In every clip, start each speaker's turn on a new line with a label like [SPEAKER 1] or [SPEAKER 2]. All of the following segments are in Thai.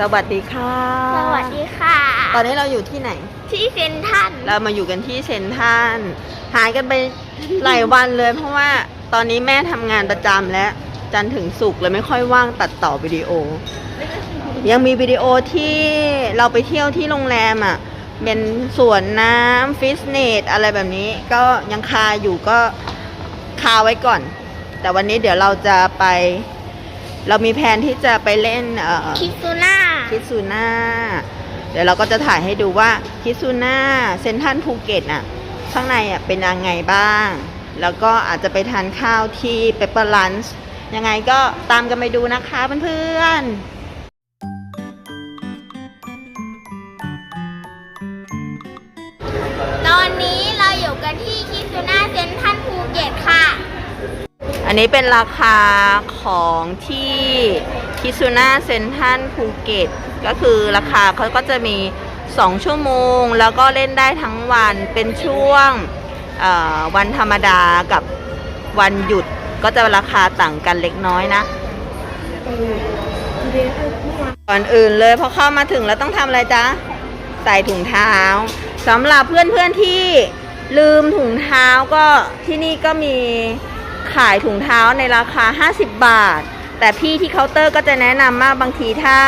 [SPEAKER 1] สวัสดีค่ะ
[SPEAKER 2] สวัสดีค่ะ
[SPEAKER 1] ตอนนี้เราอยู่ที่ไหน
[SPEAKER 2] ที่เซนทรัน
[SPEAKER 1] เรามาอยู่กันที่เซนทรันหายกันไปหลายวันเลย เพราะว่าตอนนี้แม่ทำงานประจำและจันทร์ถึงสุกร์เลยไม่ค่อยว่างตัดต่อวิดีโอ ยังมีวิดีโอที่เราไปเที่ยวที่โรงแรมอะ เป็นสวนน้ำฟิตเนสอะไรแบบนี้ ก็ยังคาอยู่ก็คาไว้ก่อน แต่วันนี้เดี๋ยวเราจะไป เรามีแผนที่จะไปเล่นเอ่อ
[SPEAKER 2] คิซูน่า
[SPEAKER 1] คิดซูน่าเดี๋ยวเราก็จะถ่ายให้ดูว่าคิดซูน่าเซนทรันภูเก็ตน่ะข้างในอะเป็นยังไงบ้าง แล้วก็อาจจะไปทานข้าวที่เปปเปอร์ลันช์ยังไงก็ตามกันไปดูนะคะเพื่อนๆ
[SPEAKER 2] ตอนนี้เราอยู่กันที่คิซูน่าเซนทรันภูเก็ตค่ะ
[SPEAKER 1] อั นนี้เป็นราคาของที่คิซูน่าเซนทันภูเก็ตก็คือราคาเขาก็จะมี 2 ชั่วโมง แล้วก็เล่นได้ทั้งวันเป็นช่วงวันธรรมดากับวันหยุดก็จะราคาต่างกันเล็กน้อยนะ ก่อนอื่นเลยพอเข้ามาถึงแล้วต้องทำอะไรจ๊ะ ใส่ถุงเท้าสำหรับเพื่อนๆที่ลืมถุงเท้าก็ที่นี่ก็มี ขายถุงเท้าในราคา 50 บาท แต่พี่ที่เคาน์เตอร์ก็จะแนะนำมากบางทีถ้า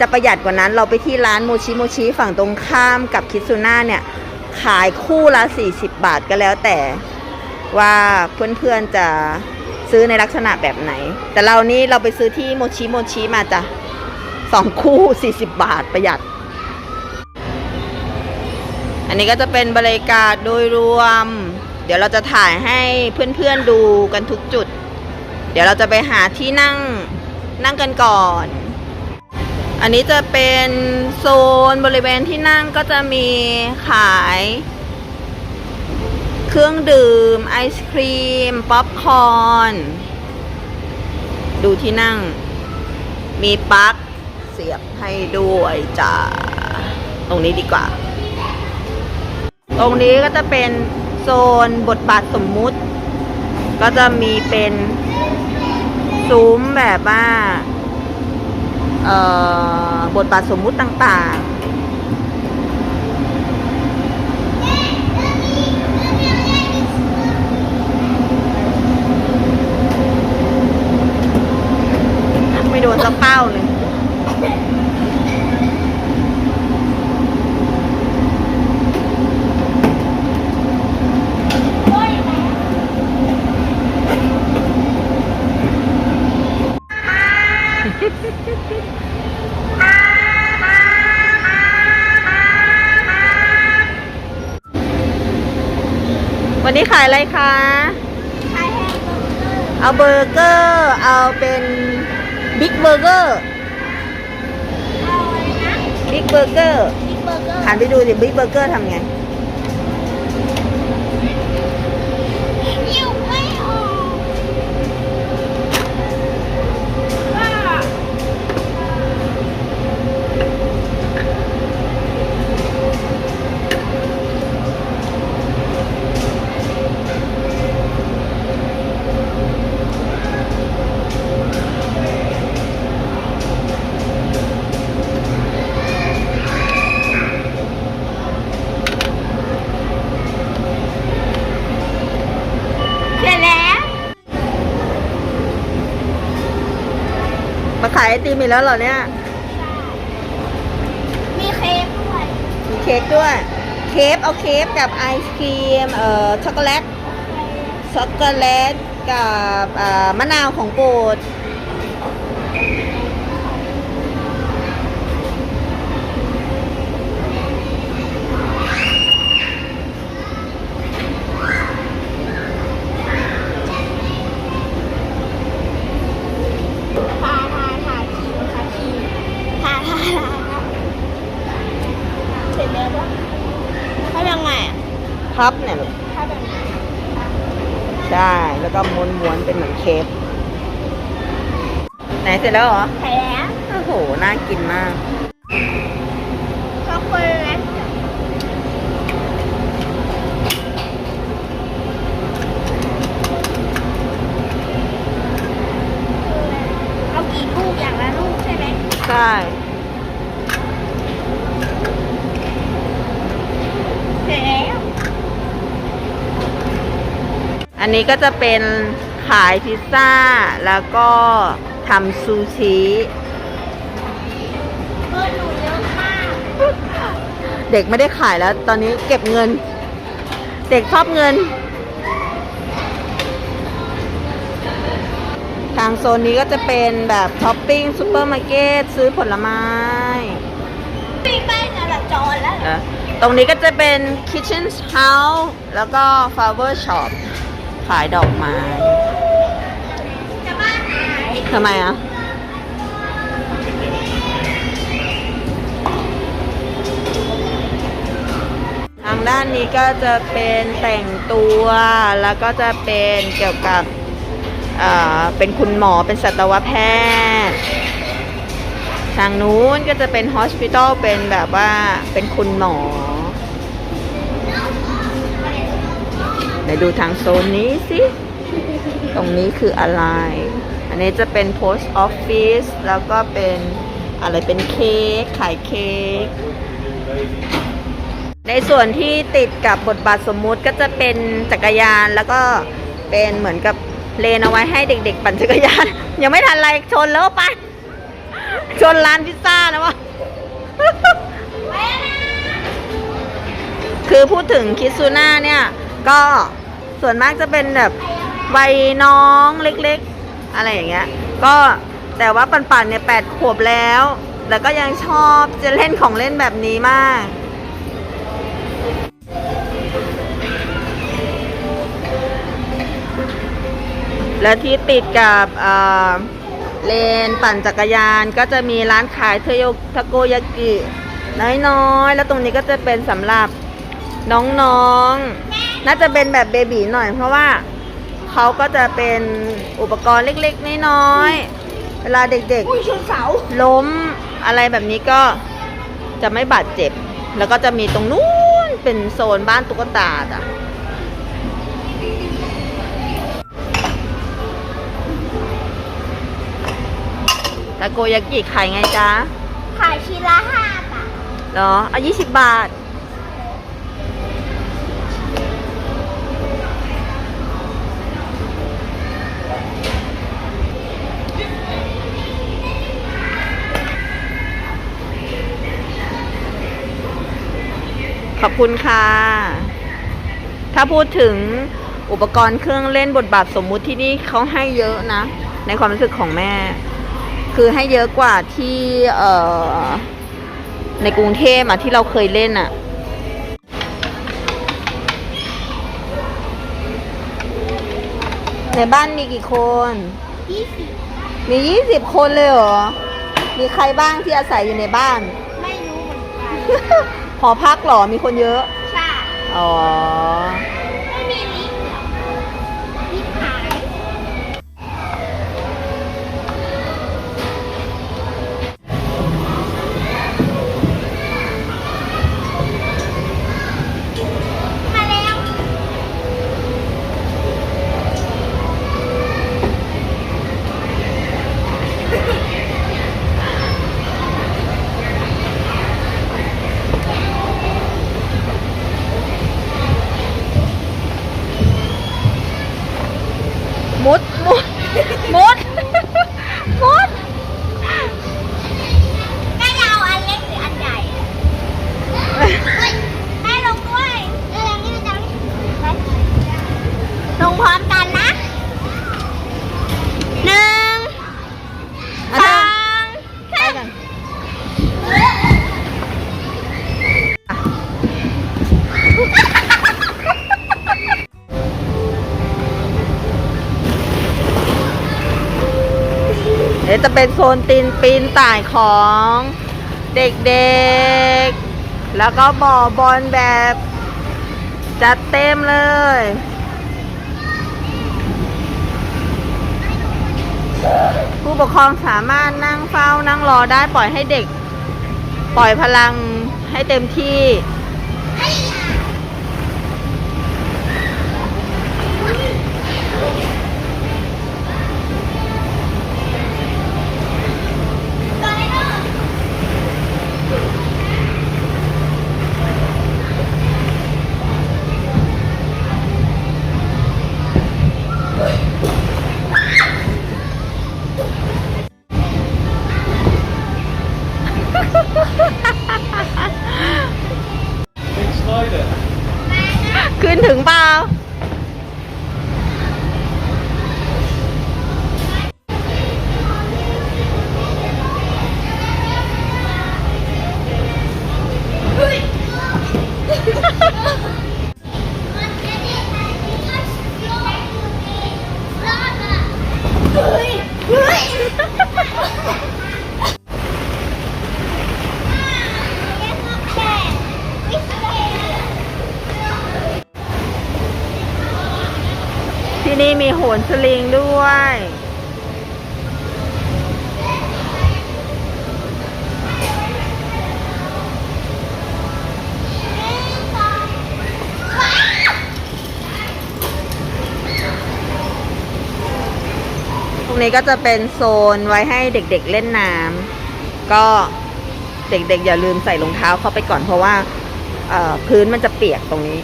[SPEAKER 1] จะประหยัดกว่านั้นเราไปที่ร้านโมชิโมชิฝั่งตรงข้ามกับคิซุน่าเนี่ย ขายคู่ละ 40 บาทก็แล้วแต่ว่าเพื่อนๆจะซื้อในลักษณะแบบไหน แต่เรานี่เราไปซื้อที่โมชิโมชิมาจ้ะสองคู่ 40 บาทประหยัด อันนี้ก็จะเป็นบรรยากาศโดยรวม ดี๋ยวเราจะถ่ายให้เพื่อนๆดูกันทุกจุด เดี๋ยวเราจะไปหาที่นั่งนั่งกันก่อน อันนี้จะเป็นโซนบริเวณที่นั่งก็จะมีขาย เครื่องดื่ม ไอศครีม ป๊อปคอร์นดูที่นั่ง มีปลั๊กเสียบให้ด้วยจ้าตรงนี้ดีกว่า ตรงนี้ก็จะเป็น โซนบทบาทสมมุติ ก็จะมีเป็นซุ้มแบบว่าบทบาทสมมุติต่างๆ ไม่โดนสักเป้าเลย วันนี้ขายอะไรคะ
[SPEAKER 2] ใช่แห้งเบอร์เกอร์
[SPEAKER 1] เอาเบอร์เกอร์เอาเป็นบิ๊กเบอร์เกอร์
[SPEAKER 2] เอาอะไรนะ
[SPEAKER 1] บิ๊กเบอร์เกอร์
[SPEAKER 2] บิ๊กเบอร์เกอร์
[SPEAKER 1] หันไปดูสิบิ๊กเบอร์เกอร์ทำไง
[SPEAKER 2] ไอ
[SPEAKER 1] ติมอีกแล้วเหรอเนี่ย
[SPEAKER 2] มีเค้กด้วย
[SPEAKER 1] มีเค้กด้วย เค้กเอาเค้กกับไอศครีม เอ่อ ช็อกโกแลต ช็อกโกแลตกับอ่ามะนาวของโปรด
[SPEAKER 2] ทาทาทาครีมทาครีมทาทาทาทาเสร็จแล้วปะเขายังไงอะ
[SPEAKER 1] พับเนี่ยลูก
[SPEAKER 2] ถ้าแบบนี้
[SPEAKER 1] ใช่ แล้วก็ม้วนๆเป็นเหมือนเค้กไหนเสร็จแล้วเหรอ
[SPEAKER 2] เสร็จแล้ว
[SPEAKER 1] โอ้โห น่ากินมาก
[SPEAKER 2] ช็อกโกแลตเอากี่ลูกอย่างละลูกใช่ไหม
[SPEAKER 1] ใช่
[SPEAKER 2] อ
[SPEAKER 1] อันนี้ก็จะเป็นขายพิซซ่า แล้วก็ทำซูชิ
[SPEAKER 2] เพื่อนหนูเยอะมาก
[SPEAKER 1] เด็กไม่ได้ขายแล้ว ตอนนี้เก็บเงิน เด็กชอบเงิน ทางโซนนี้ก็จะเป็นแบบช้อปปิ้งซูเปอร์มาร์เก็ตซื้อผลไม้
[SPEAKER 2] ปีใกล้จราจรแล้ว
[SPEAKER 1] นะตรงนี้ก็จะเป็น Kitchen House แล้วก็ Flower Shop ขายดอกไม้
[SPEAKER 2] จะบ้านหาย
[SPEAKER 1] ทำไมอะทางด้านนี้ก็จะเป็นแต่งตัวแล้วก็จะเป็นเกี่ยวกับเอ่อเป็นคุณหมอเป็นสัตวแพทย์ ทางนู้นก็จะเป็น hospital เป็นแบบว่าเป็นคุณหมอ เดี๋ยวดูทางโซนนี้สิ ตรงนี้คืออะไร อันนี้จะเป็น post office แล้วก็เป็นอะไรเป็นเค้กขายเค้ก ในส่วนที่ติดกับบทบาทสมมุติก็จะเป็นจักรยานแล้วก็เป็นเหมือนกับเลนเอาไว้ให้เด็กๆ ปั่นจักรยาน ยังไม่ทันไรชนแล้วไป ชนร้านพิซซ่านะวะคือพูดถึงคิซูน่าเนี่ย ก็ ส่วนมากจะเป็นแบบวัยน้องเล็กๆ อะไรอย่างเงี้ย ก็แต่ว่าปันๆเนี่ยแปดขวบแล้วแล้วก็ยังชอบจะเล่นของเล่นแบบนี้มาก และที่ติดกับเเลนปั่นจักรยานก็จะมีร้านขายเทโยทาโกยากิน้อยๆ แล้วตรงนี้ก็จะเป็นสำหรับน้องๆ น่าจะเป็นแบบเบบีหน่อย เพราะว่าเขาก็จะเป็นอุปกรณ์เล็กๆน้อยๆเวลาเด็ก
[SPEAKER 2] อุ้ยชนเสา
[SPEAKER 1] ๆ ล้มอะไรแบบนี้ก็จะไม่บาดเจ็บ แล้วก็จะมีตรงนู้นเป็นโซนบ้านตุ๊กตาจ้ะทาโกยากิขายไงจ๊ะ
[SPEAKER 2] ขายชิ้นละห้าบาท
[SPEAKER 1] เหรอเอายี่สิบบาท ขอบคุณค่ะ ถ้าพูดถึงอุปกรณ์เครื่องเล่นบทบาทสมมุติที่นี่เขาให้เยอะนะ ในความรู้สึกของแม่ คือให้เยอะกว่าที่เอ่อในกรุงเทพอะที่เราเคยเล่นอะในบ้านมีกี่คน
[SPEAKER 2] ยี่สิบ
[SPEAKER 1] มียี่สิบคนเลยเหรอ มีใครบ้างที่อาศัยอยู่ในบ้าน
[SPEAKER 2] ไม่รู้เหมือนกัน
[SPEAKER 1] หอพักเหรอมีคนเยอะ
[SPEAKER 2] ใช่
[SPEAKER 1] อ๋อ
[SPEAKER 2] จะเป็
[SPEAKER 1] นโซนตีนปีนต่ายของเด็กๆ แล้วก็บ่อบอลแบบจัดเต็มเลย ผู้ปกครองสามารถนั่งเฝ้านั่งรอได้ปล่อยให้เด็ก ปล่อยพลังให้เต็มที่ นี่มีโหนสลิงด้วย ตรงนี้ก็จะเป็นโซนไว้ให้เด็กๆเล่นน้ำก็เด็กๆอย่าลืมใส่รองเท้าเข้าไปก่อนเพราะว่าพื้นมันจะเปียกตรงนี้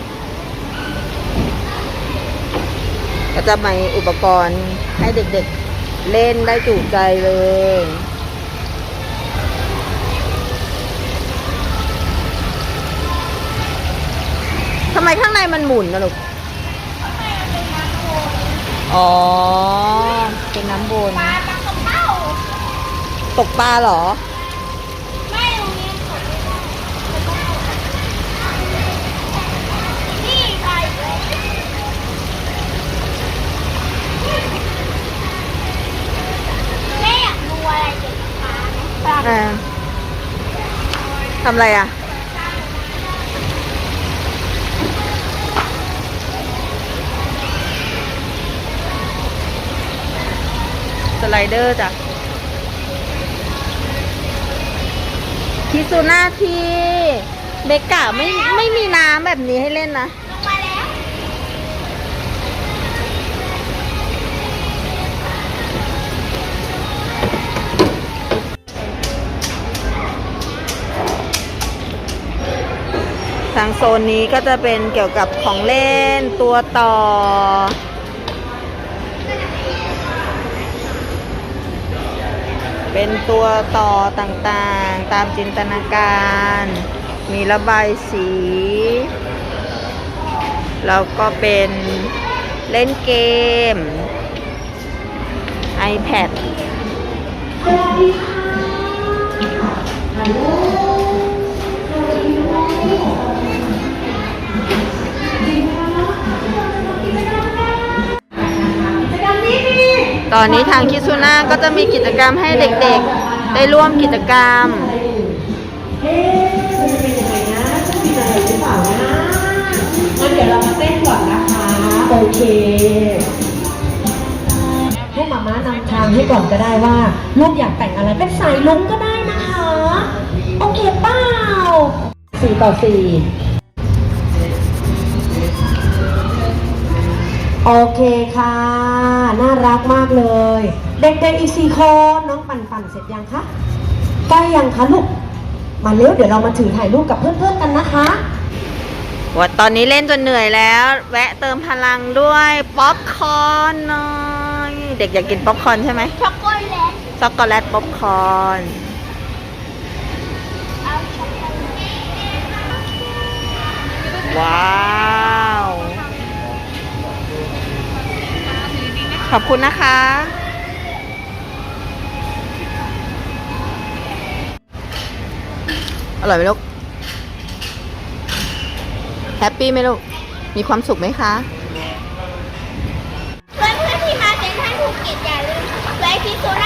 [SPEAKER 1] ก็จะมีอุปกรณ์ให้เด็กๆเล่นได้จุใจเลย ทำไมข้างในมันหมุนนะลูก อ๋อ เป็นน้ำวน
[SPEAKER 2] ปลาปลากระเป้า
[SPEAKER 1] ตกปลาเหรอ
[SPEAKER 2] ไม่ตรงนี้เขาไม่ได้นี่ใครแม่อยากดูอะไรเกี่ยวกับปลาไหมปลา
[SPEAKER 1] เออ ทำอะไรอะ สไลเดอร์จ้ะคิซูน่าที่เบกกะไม่ไม่มีน้ำแบบนี้ให้เล่นนะางโซนนี้ก็จะเป็นเกี่ยวกับของเล่นตัวต่อ เป็นตัวต่อต่างๆ ตามจินตนาการ มีระบายสี แล้วก็เป็นเล่นเกม iPad ตอนนี้ทางคิซุน่าก็จะมีกิจกรรมให้เด็กๆ ได้ร่วมกิจกรรม
[SPEAKER 3] เอ๊ะมันจะเป็นยังไงนะจะมีอะไรหรือเปล่านะงั้นเดี๋ยวเรามาเต้นก่อนนะคะ โอเคให้มาม่านำทางให้ก่อนก็ได้ว่า ลูกอยากแต่งอะไรเป็นสายลุงก็ได้นะคะ โอเคเปล่าสี่ต่อสี่ โอเคค่ะ น่ารักมากเลย เด็กๆอีกสี่คนน้องปั่นปั่นๆเสร็จยังคะใกล้ยังคะลูก มาเร็วเดี๋ยวเรามาถือถ่ายรูปกับเพื่อนๆกันนะคะ
[SPEAKER 1] ว่าตอนนี้เล่นจนเหนื่อยแล้ว แวะเติมพลังด้วยป๊อปคอร์นหน่อยเด็กอยากกินป๊อปคอร์นใช่ไหม
[SPEAKER 2] ช็อกโกแลต
[SPEAKER 1] ช็อกโกแลตป๊อปคอร์น
[SPEAKER 2] เอาช็อกโกแลต
[SPEAKER 1] ว้าว ขอบคุณนะคะ อร่อยไหมลูก แฮปปี้ไหมลูก มีความสุขไหมคะ
[SPEAKER 2] เพื่อนเพื่อนๆที่มาเซ็นทรัลภูเก็ตอย่าลืมแวะที่โซน่า